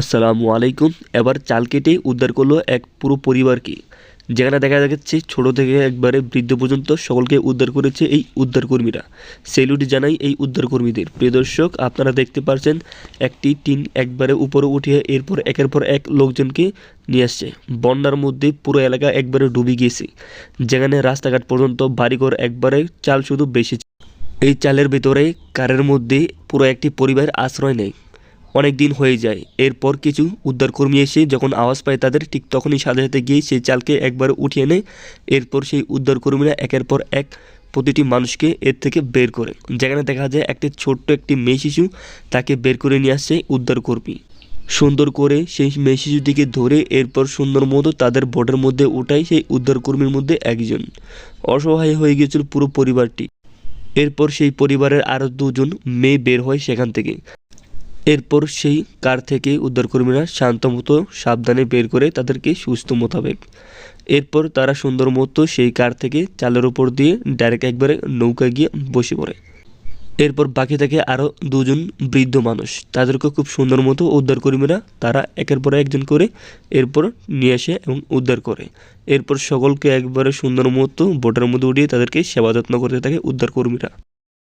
আসসালামু আলাইকুম। এবার চাল কেটে উদ্ধার করল এক পুরো পরিবারকে যেখানে দেখা যাচ্ছে ছোট থেকে একবারে বৃদ্ধ পর্যন্ত সকলকে উদ্ধার করেছে এই উদ্ধারকর্মীরা। সেলুট জানাই এই উদ্ধারকর্মীদের। প্রিয় দর্শক, আপনারা দেখতে পারছেন, একটি টিন একবারে উপরে উঠিয়ে এরপর একের পর এক লোকজনকে নিয়ে আসছে। বন্যার মধ্যে পুরো এলাকা একবারে ডুবে গিয়েছে। যেখানে রাস্তাঘাট পর্যন্ত বাড়িঘর একবারে চাল শুধু বেশি এই চালের ভিতরে কারের মধ্যে পুরো একটি পরিবার আশ্রয় নেয়। অনেক দিন হয়ে যায়। এরপর কিছু উদ্ধারকর্মী এসে যখন আওয়াজ পায় তাদের, ঠিক তখনই সাথে সাথে গিয়ে সেই চালকে একবার উঠিয়ে নেয় এরপর সেই উদ্ধারকর্মীরা একের পর এক প্রতিটি মানুষকে এর থেকে বের করে। যেখানে দেখা যায় একটি ছোট্ট একটি মেয়ে শিশু তাকে বের করে নিয়ে আসছে উদ্ধারকর্মী। সুন্দর করে সেই মেয়ে শিশুটিকে ধরে এরপর সুন্দর মতো তাদের বোটের মধ্যে উঠায় সেই উদ্ধারকর্মীর মধ্যে একজন। অসহায় হয়ে গিয়েছিল পুরো পরিবারটি। এরপর সেই পরিবারের আরও দুজন মেয়ে বের হয় সেখান থেকে। এরপর সেই কার থেকে উদ্ধারকর্মীরা শান্ত মতো সাবধানে বের করে তাদেরকে সুস্থ মোতাবেক। এরপর তারা সুন্দর মতো সেই কার থেকে চালের উপর দিয়ে ডাইরেক্ট একবারে নৌকা গিয়ে বসে পড়ে। এরপর বাকি থাকে আরও দুজন বৃদ্ধ মানুষ, তাদেরকে খুব সুন্দর মতো উদ্ধারকর্মীরা তারা একের পর একজন করে এরপর নিয়ে আসে এবং উদ্ধার করে। এরপর সকলকে একবারে সুন্দর মতো বোটের মধ্যে উঠিয়ে তাদেরকে সেবা যত্ন করতে থাকে উদ্ধারকর্মীরা।